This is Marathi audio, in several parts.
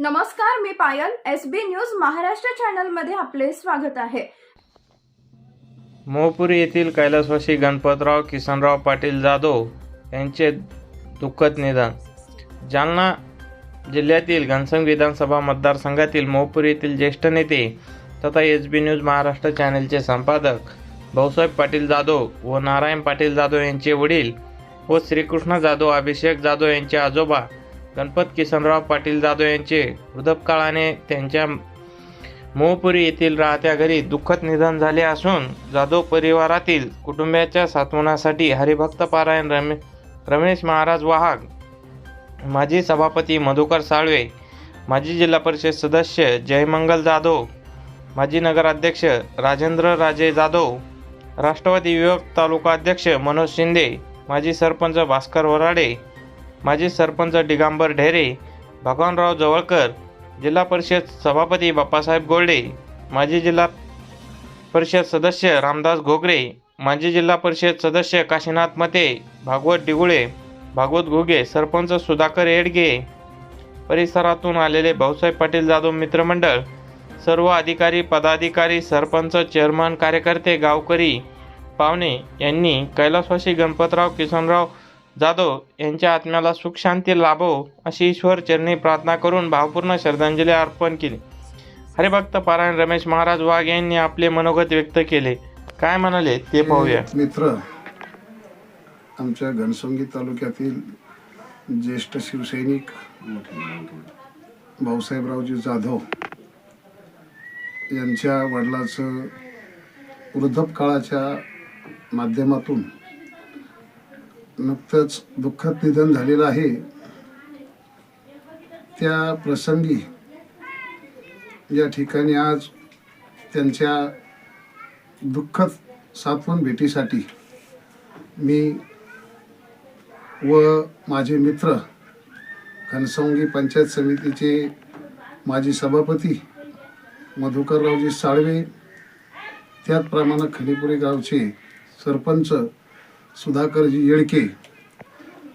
नमस्कार मी Payal S B news Maharashtra चॅनलमध्ये आपले स्वागत आहे. मोहपुरी येथील कैलासवासी गणपतराव किसनराव पाटील जाधव यांचे दुःखद निधन. जालना जिल्ह्यातील घनसंग विधानसभा मतदारसंघातील मोहपुरी येथील ज्येष्ठ नेते तथा एस बी न्यूज महाराष्ट्र चॅनेलचे संपादक भाऊसाहेब पाटील जाधव व नारायण पाटील जाधव यांचे वडील व श्रीकृष्ण जाधव अभिषेक जाधव यांचे आजोबा गणपत किसनराव पाटील जाधव यांचे वृद्धपकाळाने त्यांच्या मोहपुरी येथील राहत्या घरी दुःखद निधन झाले असून जाधव परिवारातील कुटुंबियाच्या सात्वनासाठी हरिभक्त पारायण रमे रमेश महाराज वाहक माजी सभापती मधुकर साळवे माजी जिल्हा परिषद सदस्य जयमंगल जाधव माजी नगराध्यक्ष राजेंद्र राजे जाधव राष्ट्रवादी युवक तालुका अध्यक्ष मनोज शिंदे माजी सरपंच भास्कर वराडे माजी सरपंच दिगंबर ढेरे भगवानराव जवळकर जिल्हा परिषद सभापती बाप्पासाहेब गोल्डे माजी जिल्हा परिषद सदस्य रामदास घोगरे माजी जिल्हा परिषद सदस्य काशीनाथ मते भागवत डिगुळे भागवत घुगे सरपंच सुधाकर येडगे परिसरातून आलेले भाऊसाहेब पाटील जाधव मित्रमंडळ सर्व अधिकारी पदाधिकारी सरपंच चेअरमन कार्यकर्ते गावकरी पाहुणे यांनी कैलासवासी गणपतराव किसनराव जाधव यांच्या आत्म्याला सुख शांती लाभो अशी ईश्वर चरणी प्रार्थना करून भावपूर्ण श्रद्धांजली अर्पण केली. हरिभक्त पारायण रमेश महाराज वाघ यांनी आपले मनोगत व्यक्त केले. काय म्हणाले ते पाहूया. मित्र आमच्या घनसंगी तालुक्यातील ज्येष्ठ शिवसैनिक भाऊसाहेबरावजी जाधव यांच्या वडिलाचं वृद्धपकाळाच्या माध्यमातून नुकतंच दुःखद निधन झालेलं आहे. त्या प्रसंगी या ठिकाणी आज त्यांच्या दुःखद सातवण भेटीसाठी मी व माझे मित्र घनसंगी पंचायत समितीचे माजी सभापती मधुकररावजी साळवे त्याचप्रमाणे खलीपुरी गावचे सरपंच सुधाकरजी येळके.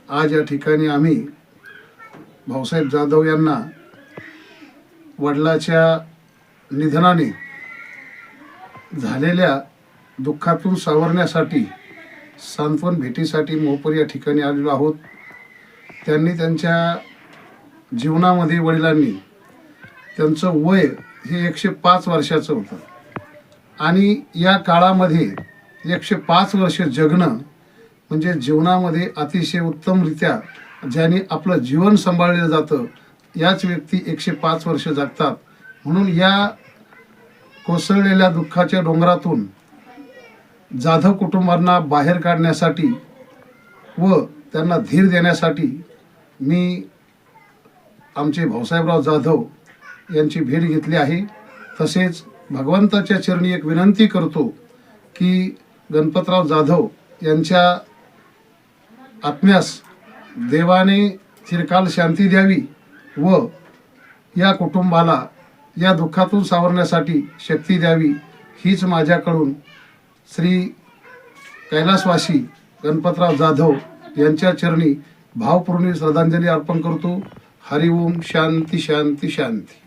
आज या ठिकाणी आम्ही भाऊसाहेब जाधव यांना वडिलाच्या निधनाने झालेल्या दुःखातून सावरण्यासाठी सांत्वन भेटीसाठी मोहपर या ठिकाणी आलेलो आहोत. त्यांनी त्यांच्या जीवनामध्ये वडिलांनी त्यांचं वय हे एकशे पाच वर्षाचं होतं. आणि या काळामध्ये एकशे पाच वर्ष जगणं म्हणजे जीवनामध्ये अतिशय उत्तमरित्या ज्याने आपलं जीवन सांभाळलं जातं याच व्यक्ती एकशे पाच वर्ष जगतात. म्हणून या कोसळलेल्या दुःखाच्या डोंगरातून जाधव कुटुंबांना बाहेर काढण्यासाठी व त्यांना धीर देण्यासाठी मी आमचे भाऊसाहेबराव जाधव यांची भेट घेतली आहे. तसेच भगवंताच्या चरणी एक विनंती करतो की गणपतराव जाधव यांच्या आत्म्यास देवाने चिरकाल शांती द्यावी व या कुटुंबाला या दुःखातून सावरण्यासाठी शक्ती द्यावी हीच माझ्याकडून श्री कैलासवासी गणपतराव जाधव यांच्या चरणी भावपूर्ण श्रद्धांजली अर्पण करतो. हरिओम शांती शांती शांती.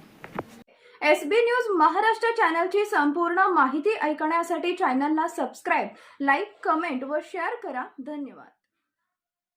एस बी न्यूज महाराष्ट्र चॅनलची संपूर्ण माहिती ऐकण्यासाठी चॅनलला सबस्क्राईब लाईक कमेंट व शेअर करा. धन्यवाद.